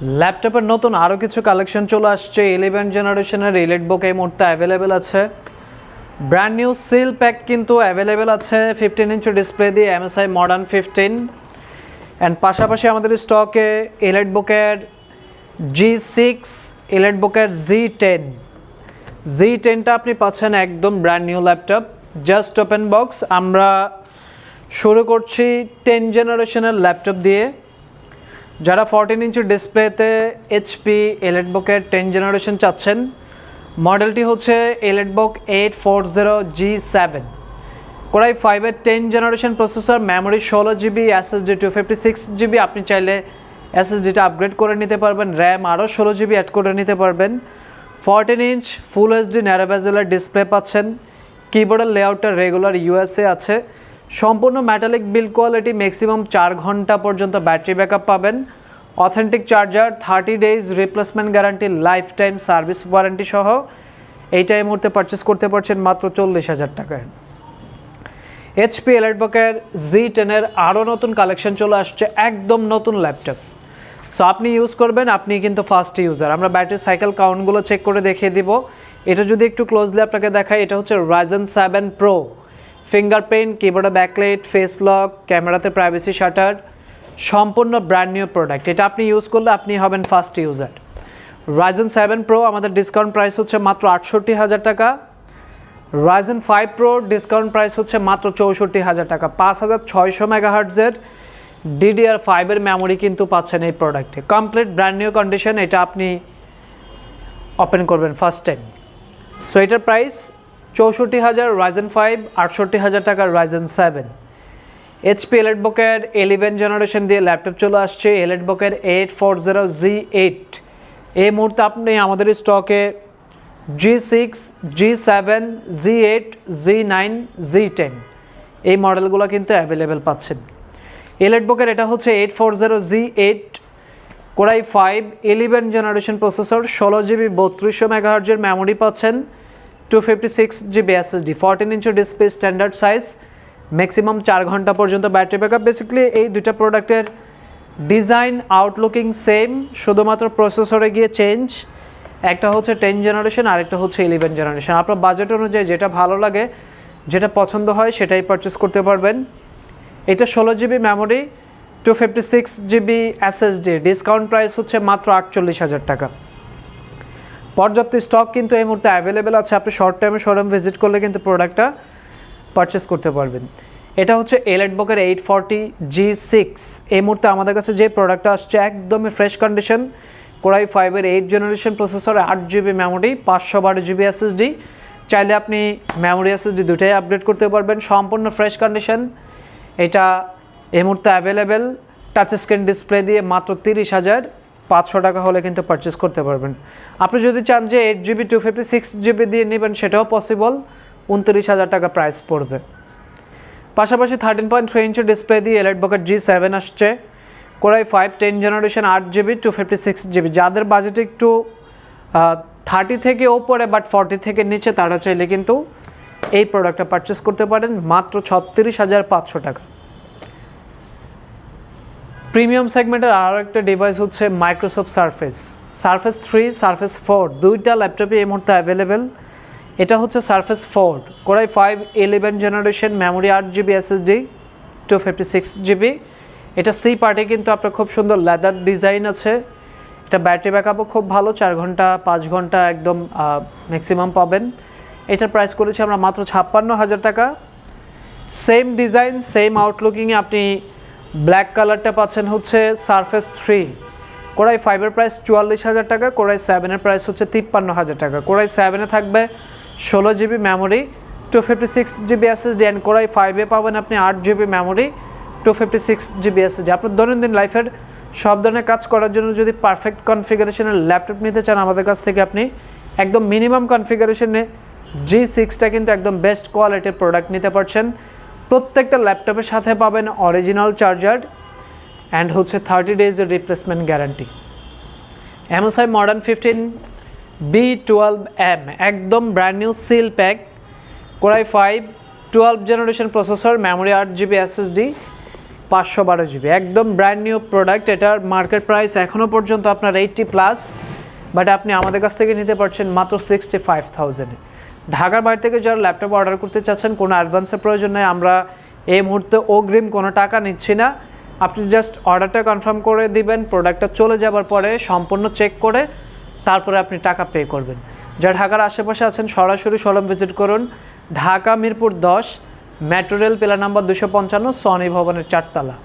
ল্যাপটপের নতুন আরও কিছু কালেকশন চলে আসছে। ইলেভেন জেনারেশনের রিলেট বুক এই মুহূর্তে অ্যাভেলেবেল আছে। ব্র্যান্ড নিউ সিল প্যাক কিন্তু অ্যাভেলেবেল আছে। ফিফটিন ইঞ্চি ডিসপ্লে দিয়ে এমএসআই মডার্ন ফিফটিন অ্যান্ড পাশাপাশি আমাদের স্টকে ইলেট বুকের জি সিক্স ইলেট বুকের জি টেন জি টেনটা আপনি পাচ্ছেন একদম brand new laptop just open box আমরা শুরু করছি টেন জেনারেশনের ল্যাপটপ দিয়ে। যারা ফোরটিন ইঞ্চি ডিসপ্লেতে এইচপি এলেটবুকের টেন জেনারেশন চাচ্ছেন মডেলটি হচ্ছে EliteBook eight four zero G seven core i ফাইভের টেন জেনারেশন প্রসেসর মেমোরি ষোলো GB SSD two fifty six GB আপনি চাইলে এসএসডিটা আপগ্রেড করে নিতে পারবেন র্যাম আরও ষোলো জিবি অ্যাড করে নিতে পারবেন। ফোরটিন ইঞ্চ ফুল এইচডি ন্যারোভেজেলার ডিসপ্লে পাচ্ছেন। কিবোর্ডের লেআউটটা রেগুলার ইউএসএ আছে। সম্পূর্ণ ম্যাটালিক বিল কোয়ালিটি ম্যাক্সিমাম চার ঘণ্টা পর্যন্ত ব্যাটারি ব্যাকআপ পাবেন। Authentic charger thirty days replacement guarantee life time service warranty সহ। এইটা এই মুহূর্তে পারচেস করতে পারছেন মাত্র চল্লিশ হাজার টাকায়। এইচপি এলাইটবকের জি টেনের আরও নতুন কালেকশন চলে আসছে, একদম নতুন ল্যাপটপ সো আপনি ইউজ করবেন, আপনি কিন্তু ফার্স্ট ইউজার আমরা ব্যাটারি সাইকেল কাউন্টগুলো চেক করে দেখিয়ে দিব। এটা যদি একটু ক্লোজলি আপনাকে দেখাই এটা হচ্ছে রাইজেন সেভেন প্রো ফিঙ্গারপ্রিন্ট কিবোর্ডে ব্যাকলাইট ফেস লক ক্যামেরাতে প্রাইভেসি শাটার সম্পূর্ণ ব্র্যান্ড নিউ প্রোডাক্ট এটা আপনি ইউজ করলে আপনি হবেন first user Ryzen seven pro আমাদের ডিসকাউন্ট প্রাইস হচ্ছে মাত্র আটষট্টি হাজার টাকা। Ryzen five pro discount price হচ্ছে মাত্র চৌষট্টি হাজার টাকা। পাঁচ হাজার ছয়শো মেগাহার্টজের ডিডিআর ফাইভের মেমোরি কিন্তু পাচ্ছেন এই প্রোডাক্টে কমপ্লিট ব্র্যান্ড নিউ কন্ডিশন এটা আপনি ওপেন করবেন ফার্স্ট টাইম সো এটার প্রাইস চৌষট্টি হাজার রাইজেন ফাইভ আটষট্টি হাজার টাকার রাইজেন সেভেন এইচপি এলেট বুকের ইলেভেন জেনারেশন দিয়ে ল্যাপটপ চলে আসছে এলেট বুকের eight four zero G eight এই মুহূর্তে আপনি আমাদের স্টকে G six G seven G eight G nine G ten এই মডেলগুলো কিন্তু অ্যাভেলেবেল পাচ্ছেন। এলেট বুকের এটা হচ্ছে eight four zero G eight core i five eleven generation processor ষোলো জিবি বত্রিশশো মেগাহার্জের মেমোরি পাচ্ছেন। Two fifty six GB SSD fourteen inch display standard size maximum চার ঘণ্টা পর্যন্ত ব্যাটারি ব্যাকআপ বেসিক্যালি এই দুইটা প্রোডাক্টের ডিজাইন আউটলুকিং সেম শুধুমাত্র প্রসেসরে গিয়ে চেঞ্জ একটা হচ্ছে টেন জেনারেশন আরেকটা হচ্ছে ইলেভেন জেনারেশন আপনার বাজেট অনুযায়ী যেটা ভালো লাগে, যেটা পছন্দ হয়, সেটাই পারচেস করতে পারবেন। এটা ষোলো GB memory two fifty six GB SSD discount price হচ্ছে মাত্র আটচল্লিশ হাজার টাকা। পর্যাপ্ত স্টক কিন্তু এই মুহূর্তে অ্যাভেলেবেল আছে। আপনি শর্ট টাইমে শোরুম ভিজিট করলে কিন্তু প্রোডাক্টটা পারচেস করতে পারবেন। এটা হচ্ছে এলেট বকের এইট ফর্টি জি সিক্স এই মুহূর্তে আমাদের কাছে যে প্রোডাক্টটা আসছে, একদমই ফ্রেশ কন্ডিশন কোরাই ফাইভের এইট জেনারেশন প্রসেসর আট জিবি মেমোরি পাঁচশো বারো জিবি এসএসডি চাইলে আপনি মেমোরি এসএসডি দুটাই আপডেট করতে পারবেন। সম্পূর্ণ ফ্রেশ কন্ডিশন এটা এই মুহূর্তে অ্যাভেলেবেল টাচ স্ক্রিন ডিসপ্লে দিয়ে মাত্র তিরিশ হাজার। পাঁচশো টাকা হলে কিন্তু পারচেস করতে পারবেন। আপনি যদি চান যে eight GB two fifty six GB দিয়ে নেবেন, সেটাও পসিবল উনত্রিশ হাজার টাকা প্রাইস পড়বে। পাশাপাশি thirteen point three inch display দিয়ে এলাইট বকেট জি সেভেন আসছে। Core i five ten generation আট GB two fifty six GB যাদের বাজেট একটু থার্টি থেকে ওপরে বাট ফর্টি থেকে নিচে, তারা চাইলে কিন্তু এই প্রোডাক্টটা পারচেস করতে পারেন। মাত্র ছত্রিশ হাজার পাঁচশো টাকা। প্রিমিয়াম সেগমেন্টের আরও একটা ডিভাইস হচ্ছে Microsoft Surface Surface three Surface four দুইটা ল্যাপটপে এই মুহূর্তে অ্যাভেলেবেল এটা হচ্ছে Surface four core i five eleven generation memory আট GB SSD two fifty six GB এটা সি পার্টে কিন্তু আপনার খুব সুন্দর লেদার ডিজাইন আছে। এটা ব্যাটারি ব্যাকআপও খুব ভালো, চার ঘণ্টা, পাঁচ ঘণ্টা একদম ম্যাক্সিমাম পাবেন। এটার প্রাইস করেছি আমরা মাত্র ছাপ্পান্ন হাজার টাকা। সেম ডিজাইন সেম আউটলুকিংয়ে আপনি ব্ল্যাক কালারটা পাচ্ছেন হচ্ছে সারফেস থ্রি। কোরাই ফাইভের প্রাইস চুয়াল্লিশ হাজার টাকা, কোরাই সেভেনের প্রাইস হচ্ছে তিপ্পান্ন হাজার টাকা। কোরাই সেভেনে থাকবে ষোলো GB memory two fifty six GB SSD and core i ফাইভে পাবেন আপনি আট GB memory two fifty six GB SSD আপনার দৈনন্দিন লাইফের সব ধরনের কাজ করার জন্য যদি পারফেক্ট কনফিগারেশনের ল্যাপটপ নিতে চান, আমাদের কাছ থেকে আপনি একদম মিনিমাম কনফিগারেশনে জি সিক্সটা কিন্তু একদম বেস্ট কোয়ালিটির প্রোডাক্ট নিতে পারছেন। প্রত্যেকটা ল্যাপটপের সাথে পাবেন অরিজিনাল চার্জার অ্যান্ড হচ্ছে thirty ডেজের replacement guarantee MSI modern fifteen B twelve M একদম brand new seal pack core i five twelve generation processor memory আট জিবি এসএসডি পাঁচশো বারো জিবি একদম ব্র্যান্ড নিউ প্রোডাক্ট এটার মার্কেট প্রাইস এখনও পর্যন্ত আপনার এইটটি প্লাস বাট আপনি আমাদের কাছ থেকে নিতে পারছেন মাত্র সিক্সটি ফাইভ থাউজেন্ডে ঢাকার বাইরে থেকে যারা ল্যাপটপ অর্ডার করতে চাচ্ছেন, কোনো অ্যাডভান্সের প্রয়োজন নেই। আমরা এই মুহূর্তে অগ্রিম কোনো টাকা নিচ্ছি না। আপনি জাস্ট অর্ডারটা কনফার্ম করে দিবেন প্রোডাক্টটা চলে যাবার পরে সম্পূর্ণ চেক করে তারপরে আপনি টাকা পে করবেন। যারা ঢাকার আশেপাশে আছেন, সরাসরি শোরুম ভিজিট করুন। ঢাকা মিরপুর দশ মেট্রো রেল পিলার নাম্বার দুশো পঞ্চান্ন সনি ভবনের চারতলা।